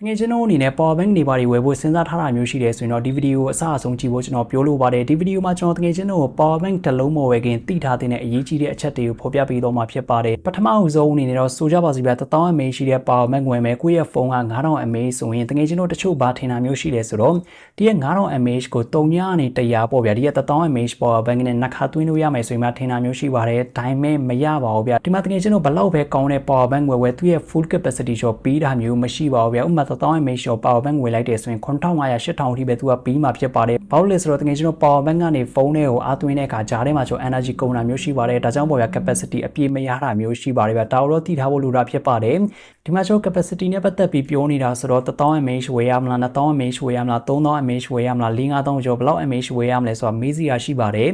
တကယ်ကျွန်တော်အနေနဲ့ power bank တွေပါတွေဝယ်ဖို့စဉ်းစားထားတာမျိုးရှိတယ်ဆိုရင်တော့ဒီဗီဒီယိုကိုအစအဆုံးကြည့်ဖို့ကျွန်တော်ပြောလိုပါတယ်ဒီဗီဒီယိုမှာကျွန်တော်တကယ်ကျွန်တော် power bank တစ်လုံးမဝယ်ခင်သိထားတဲ့အရေးကြီးတဲ့အချက်တွေကိုဖော်ပြပေးတော့မှာဖြစ်ပါတယ်ပထမအဆုံးအနေနဲ့တော့ဆိုကြပါစို့ဗျာ1000 mAh ရှိတဲ့ power bank ဝယ်မယ်ကိုယ့်ရဲ့ဖုန်းက9000 mAh ဆိုရင်တကယ်ကျွန်တော်တချို့ဘာထင်တာမျိုးရှိတယ်ဆိုတော့ဒီရဲ့9000 mAh ကို3ညနေ100ပေါ့ဗျာဒီရဲ့1000 mAh power bank နဲ့နှစ်ခါသွင်းလို့ရမယ်ဆိုရင်မှထင်တာမျိုးရှိပါတယ်ဒါပေမဲ့မရပါဘူးဗျာဒီမှာတကယ်ကျွန်တော်ဘလောက်ပဲကောင်းတဲ့ power bank ဝယ်ဝယ်သူ့ရဲ့ full capacity ရှော့ပေးတာမျိုးမရှိပါဘူးဗျာဥပမာ1000 mAh ရှော့ power bank ဝယ်လိုက်တယ်ဆိုရင်9500 8000အထိပဲသူကပြီးမှဖြစ်ပါတယ်ဘာလို့လဲဆိုတော့တကယ်ကျွန်တော် power bank ကနေဖုန်းတွေကိုအားသွင်းတဲ့အခါဂျားထဲမှာကျွန်တော် energy ကုန်တာမျိုးရှိပါတယ်ဒါကြောင့်ပေါ့ဗျာ capacity အပြည့်မရတာမျိုးရှိပါတယ်ဗျာဒါတော့သိထားဖို့လိုတာဖြစ်ပါတယ် ဒီမှာကျွန်တော် capacity နဲ့ပတ်သက်ပြီးပြောနေတာဆိုတော့1000 mAh ဝယ်ရမလား2000 mAh ဝယ်ရမလား3000 mAh ဝယ်ရမလား5000ကျော်ဘယ်လောက် mAh ဝယ်ရမလဲဆိုတာမေးစရာရှိပါတယ်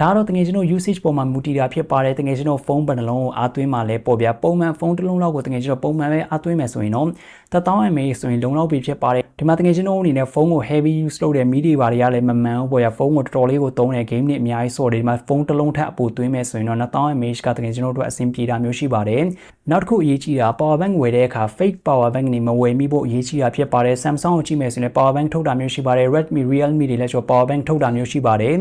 ဒါကတော့တကယ်ကျွန်တော် usage ပေါ်မှာမူတည်တာဖြစ်ပါတယ်တကယ်ကျွန်တော်ဖုန်းဘယ်နှလုံးကိုအားသွင်းမှလဲပေါ့ဗျာပုံမှန်ဖုန်းတစ်လုံးလောက်ကိုတကယ်ကျွန်တော်ပုံမှန်ပဲအားသွင်းမယ်ဆိုရင်တော့1000 mAh ဆိုရင်လုံလောက်ပြီဖြစ်ပါတယ်ဒီမှာတကယ်ကျွန်တော်အနေနဲ့ဖုန်းကို heavy use လုပ်တဲ့ media ဘာတွေကလည်းမမှန်ဘူးပေါ့ဗျာဖုန်းကိုတော်တော်လေးကိုသုံးတဲ့ game တွေအများကြီးဆော့တယ်ဒီမှာဖုန်းတစ်လုံးထပ်အပိုသွင်းမယ်ဆိုရင်တော့1000 mAh ကတကယ်ကျွန်တော်တို့အဆင်ပြေတာမျိုးရှိပါတယ်နောက်တစ်ခုအရေးကြီးတာ power bank ဝယ်တဲ့အခါ fake power bank နေမဝယ်မိဖို့အရေးကြီးတာဖြစ်ပါတယ် Samsung ကိုကြည့်မယ်ဆိုရင် power bank ထုတ်တာမျိုးရှိပါတယ် Redmi Realme တွေလည်းကျွန်တော် power bank ထုတ်တာမျိုးရှိပါတယ်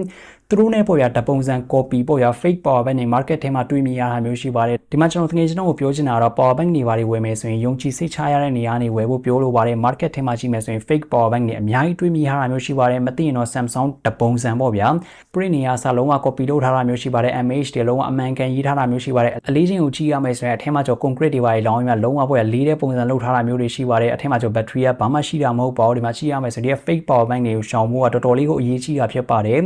သူတို့နဲ့ပေါ့ဗျာတပုံစံ copy ပေါ့ဗျာ fake power bank တွေ market ထဲမှာတွေ့မြင်ရတာမျိုးရှိပါတယ်ဒီမှာကျွန်တော်တကယ်ကျွန်တော်ကိုပြောချင်တာတော့ power bank တွေဘာတွေဝယ်မယ်ဆိုရင်ယုံကြည်စိတ်ချရတဲ့နေရာနေဝယ်ဖို့ပြောလိုပါတယ် market ထဲမှာကြည့်မယ်ဆိုရင် fake power bank တွေအများကြီးတွေ့မြင်ရတာမျိုးရှိပါတယ်မသိရင်တော့ Samsung တပုံစံပေါ့ဗျာ print နေရာစာလုံးဝ copy လုပ်ထားတာမျိုးရှိပါတယ် MH တွေလုံးဝအမှန်ကန်ရေးထားတာမျိုးရှိပါတယ်အလေးချင်းကိုကြည့်ရမယ်ဆိုရင်အထက်မှာကျွန်တော် concrete တွေပါလောင်းရမှာလုံးဝပေါ့ဗျာလေးတဲ့ပုံစံလုပ်ထားတာမျိုးတွေရှိပါတယ်အထက်မှာကျွန်တော် battery ကဘာမှရှိတာမဟုတ်ပါဘူးဒီမှာကြည့်ရမယ်ဆိုရင် fake power bank တွေကိုရှောင်ဖို့ကတော်တော်လေးကိုအရေးကြီးတာဖြစ်ပါတယ်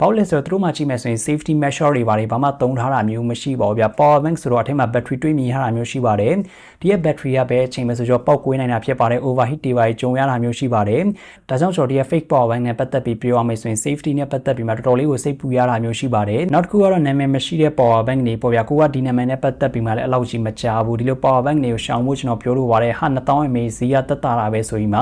ဘာလို့လဲဆိုတော့သူတို့မှကြည့်မယ်ဆိုရင် safety measure တွေပါတယ်ဘာမှသုံးထားတာမျိုးမရှိပါဘူးဗျာ power bank ဆိုတော့အထက်မှာ battery တွေးမြင်ရတာမျိုးရှိပါတယ်ဒီရဲ့ battery ကပဲအချိန်ပဲဆိုတော့ပောက်ကွေးနိုင်တာဖြစ်ပါတယ် overheat တွေပါကြုံရတာမျိုးရှိပါတယ်ဒါကြောင့်ကျွန်တော်ဒီရဲ့ fake power bank နဲ့ပတ်သက်ပြီးပြောရမယ်ဆိုရင် safety နဲ့ပတ်သက်ပြီးမှတော်တော်လေးကိုစိတ်ပူရတာမျိုးရှိပါတယ်နောက်တစ်ခုကတော့နာမည်မရှိတဲ့ power bank တွေပေါ့ဗျာကိုကဒီနာမည်နဲ့ပတ်သက်ပြီးမှလည်းအလောက်ကြီးမကြားဘူးဒီလို power bank တွေကိုရှောင်ဖို့ကျွန်တော်ပြောလို့ပါတယ်ဟာ2000 mAh ဈေးကတက်တာတာပဲဆိုပြီးမှ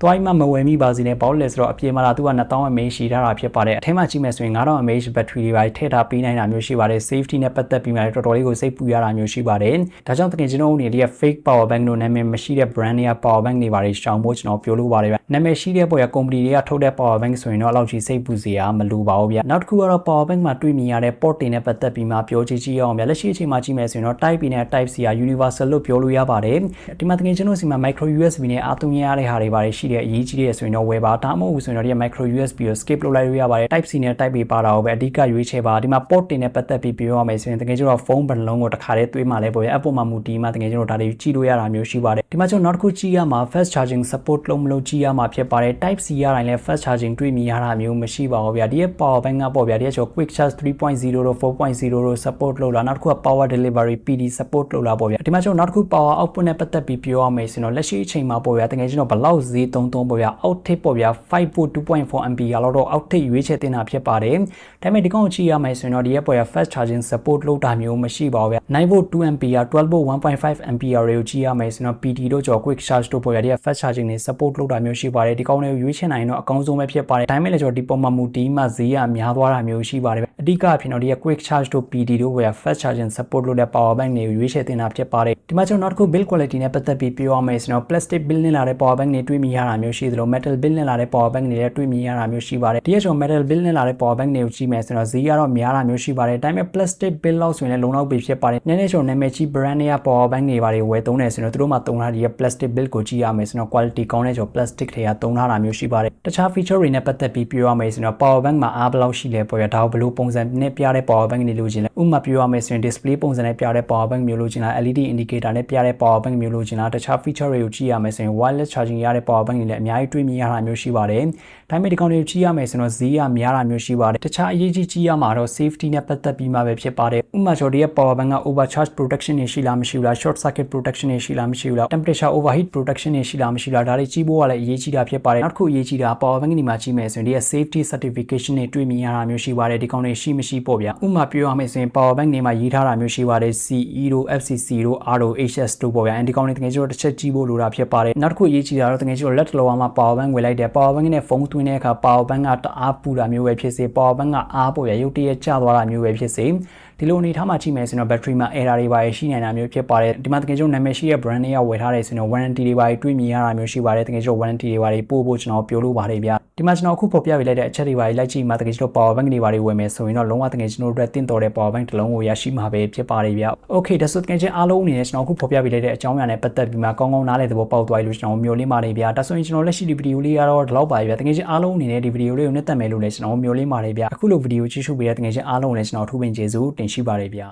သွားပြီးမှမဝယ်မိပါစေနဲ့ဘာလို့လဲဆိုတော့အပြေမှာလာသူက2000 mAh ရှိထားတာဖြစ်ပါတယ်အထက်မှာကြည့်မယ်ဆိုရင်9000 mAh battery တွေပါထည့်ထားပေးနိုင်တာမျိုးရှိပါတယ် safety နဲ့ပတ်သက်ပြီးမှလည်းတော်တော်လေးကိုစိတ်ပူရတာမျိုးရှိပါတယ်ဒါကြောင့်တကယ်ကျွန်တော်အနေနဲ့ fake power bank တို့နာမည်မရှိတဲ့ brand တွေက power bank တွေပါတယ်ရှောင်ဖို့ကျွန်တော်ပြောလို့ပါတယ်ဗျနာမည်ရှိတဲ့ပေါ်ရ company တွေကထုတ်တဲ့ power bank ဆိုရင်တော့အလောက်ကြီးစိတ်ပူစရာမလိုပါဘူးဗျနောက်တစ်ခုကတော့ power bank မှာတွေ့မြင်ရတဲ့ port တွေနဲ့ပတ်သက်ပြီးမှပြောကြည့်ကြည့်အောင်ဗျလက်ရှိအချိန်မှာကြည့်မယ်ဆိုရင်တော့ type B နဲ့ type C က universal လို့ပြောလို့ရပါတယ်ဒီမှာတကယ်ကျွန်တော်စီမှာ micro USB နဲ့အားသွင်းရတဲ့ဟာတွေပါတယ်ရှိတဲ့အရေးကြီးတဲ့ဆိုရင်တော့ဝယ်ပါဒါမှမဟုတ်ဆိုရင်တော့ဒီ micro USB ကို skip လုပ်လိုက်လို့ရပါတယ် type C နဲ့ type B ပါတာကိုပဲအဓိကရွေးချယ်ပါဒီမှာ port တွေနဲ့ပတ်သက်ပြီးပြောရမယ်ဆိုရင်တကယ်ကျွန်တော်ဖုန်းဘယ်နှလုံးကိုတစ်ခါတည်းသွေးမှလဲပေါ့ရအပေါ်မှာမူတည်မှတကယ်ကျွန်တော်ဒါတွေကြည့်လို့ရတာမျိုးရှိပါတယ်ဒီမှာကျွန်တော်နောက်တစ်ခုကြည့်ရမှာ fast charging support လုံးမလို့ကြည့်ရမှာဖြစ်ပါတယ် type C ရတိုင်းလဲ fast charging တွေ့မြင်ရတာမျိုးမရှိပါဘူးဗျာဒီရဲ့ power bank ကပေါ့ဗျာဒီရဲ့ကျွန်တော် quick charge 3.0တို့4.0တို့ support လုပ်လာနောက်တစ်ခုက power delivery PD support လုပ်လာပေါ့ဗျာဒီမှာကျွန်တော်နောက်တစ်ခု power output နဲ့ပတ်သက်ပြီးပြောရမယ်ဆိုတော့လက်ရှိအချိန်မှာပေါ့ဗျာတကယ်ကျွန်တော်ဘလောက်ဈေးသုံးသုံးပေါ့ဗျာ outtake ပေါ့ဗျာ 5volt 2.4 ampere လောက်တော့ outtake ရွေးချယ်တင်တာဖြစ်ပါတယ်ဒါပေမဲ့ဒီကောင်ကြည့်ရမယ်ဆိုရင်တော့ဒီရဲ့ပေါ့ဗျာ fast charging support လုပ်တာမျိုးမရှိပါဘူးဗျာ9 volt 2 ampere 12 volt 1.5 ampere တွေကိုကြည့်ရမယ်ဆိုတော့ PD တို့ကျော် quick charge တို့ပေါ့ဗျာဒီရဲ့ fast charging တွေ support လုပ်တာမျိုးရှိပါတယ်ဒီကောင်တွေကိုရွေးချယ်နိုင်ရင်တော့အကောင်းဆုံးပဲဖြစ်ပါတယ်ဒါပေမဲ့လည်းကျွန်တော်ဒီပုံမှာမူတီးမှဈေးကများသွားတာမျိုးရှိပါတယ်အဓိကအဖြစ်တော့ဒီရဲ့ quick charge တို့ PD တို့ပေါ့ဗျာ fast charging support လုပ်တဲ့ power bank တွေကိုရွေးချယ်တင်တာဖြစ်ပါတယ်ဒီမှာကျွန်တော်နောက်တစ်ခု build quality နဲ့ပတ်သက်ပြီးပြောရမယ်ဆိုတော့ plastic build နဲ့လာတဲ့ power bank တွေတွေ့မြင်ရတာမျိုးရှိသလို metal build နဲ့လာတဲ့ power bank တွေလည်းတွေ့မြင်ရတာမျိုးရှိပါတယ်ဒီရဲ့ကျွန်တော် metal build နဲ့လာတဲ့ power bank တွေကိုကြည့်မယ်ဆိုတော့ဈေးကတော့များတာမျိုးရှိပါတယ်ဒါပေမဲ့ plastic build လောက်ဆိုရင်လည်းလုံလောက်ပြီဖြစ်ပါတယ်နည်းနည်းကျွန်တော်နာမည်ကြီး brand တွေက power bank တွေပါတယ်ဝယ်သုံးတယ်ဆိုတော့သူတို့မှသုံးထားတဲ့ plastic build ကိုကြည့်ရမယ်ဆိုတော့ quality ကောင်းတဲ့ကျွန်တော် plastic တွေကသုံးထားတာမျိုးရှိပါတယ်တခြား feature တွေနဲ့ပတ်သက်ပြီးပြောရမယ်ဆိုတော့ power bank မှာအားဘယ်လောက်ရှိလဲပေါ့ရဒါဘယ်လိုပုံစံနဲ့ပြတဲ့ power bank တွေလိုချင်လဲဥပမာပြောရမယ်ဆိုရင် display ပုံစံနဲ့ပြတဲ့ power bank မျိုးလိုချင်လား LED indicator နဲ့ပြတဲ့ power bank မျိုးလိုချင်လားတခြား feature တွေကိုကြည့်ရမယ်ဆိုရင် wireless charging ရတဲ့ power bank တွေလည်းအများကြီးတွေ့မြင်ရတာမျိုးရှိပါတယ်ဒါပေမဲ့ဒီကောင်တွေကိုကြည့်ရမယ်ဆိုတော့ဈေးကများတာမျိုးရှိပါတယ်တခြားအရေးကြီးကြည့်ရမှာတော့ safety နဲ့ပတ်သက်ပြီးမှပဲဖြစ်ပါတယ်ဥပမာကျွန်တော်ဒီရဲ့ power bank က overcharge protection တွေရှိလားမရှိဘူးလား short circuit protection တွေရှိလားမရှိဘူးလား temperature overheat protection တွေရှိလားမရှိဘူးလားဒါတွေကြည့်ဖို့ကလည်းအရေးကြီးတာဖြစ်ပါတယ်နောက်တစ်ခုအရေးကြီးတာ power bank ဒီမှာကြည့်မယ်ဆိုရင်ဒီရဲ့ safety certification တွေတွေ့မြင်ရတာမျိုးရှိပါတယ်ဒီကောင်တွေရှိမရှိပေါ့ဗျာဥပမာပြောရမယ်ဆိုရင် power bank တွေမှာရေးထားတာမျိုးရှိပါတယ် CE တို့ FCC တို့ RO HS တို့ပေါ့ဗျာအဲဒီကောင်တွေတကယ်ကျတော့တစ်ချက်ကြည့်ဖို့လိုတာဖြစ်ပါတယ်နောက်တစ်ခုအရေးကြီးတာတော့တကယ်ကျတော့လက်တလောမှာ power bank ဝယ်လိုက်တယ် power bank နဲ့ဖုန်းသွင်းတဲ့အခါ power bank ကတအားပူတာမျိုးပဲဖြစ်စေ power power bank ကအားပေါ်ရရုတ်တရက်ကျသွားတာမျိုးပဲဖြစ်စေဒီလိုအနေထားမှာကြည့်မယ်ဆိုရင်တော့ battery မှာ error တွေပါရှိနိုင်တာမျိုးဖြစ်ပါတယ်ဒီမှာတကယ်ကျုံနာမည်ရှိတဲ့ brand တွေကဝယ်ထားတယ်ဆိုရင်တော့ warranty တွေပါတွေ့မြင်ရတာမျိုးရှိပါတယ်တကယ်ကျုံ warranty တွေပါပို့ဖို့ကျွန်တော်ပြောလို့ပါတယ်ဗျ ဒီမှာကျွန်တော်အခုဖော်ပြပေးလိုက်တဲ့အချက်တွေပါလိုက်ကြည့်မှတကယ်ကျုံ power bank တွေပါဝယ်မယ်ဆိုရင်တော့လုံးဝတကယ်ကျွန်တော်တို့အတွက်တင့်တော်တဲ့ power bank တစ်လုံးကိုရရှိမှာပဲဖြစ်ပါတယ်ဗျ okay ဒါဆိုတကယ်ချင်းအားလုံးအနေနဲ့ကျွန်တော်အခုဖော်ပြပေးလိုက်တဲ့အကြောင်းအရာနဲ့ပတ်သက်ပြီးမှကောင်းကောင်းနားလည်သဘောပေါက်သွားပြီလို့ကျွန်တော်မျှော်လင့်ပါတယ်ဗျဒါဆိုရင်ကျွန်တော်လက်ရှိဒီဗီဒီယိုလေးကတော့ဒီလောက်ပါပဲဗျတကယ်ချင်းအားလုံးအနေနဲ့ဒီဗီဒီယိုလေးကိုနှစ်သက်မယ်လို့လည်းကျွန်တော်မျှော်လင့်ပါတယ်ဗျအခုလိုဗီဒီယိုကြည့်ရှုပေးတဲ့တကယ်ချင်းအားလုံးကိုလည်းကျွန်တော်ထူးပင်ကျေးဇူးတင်ရှိပါတယ်ဗျ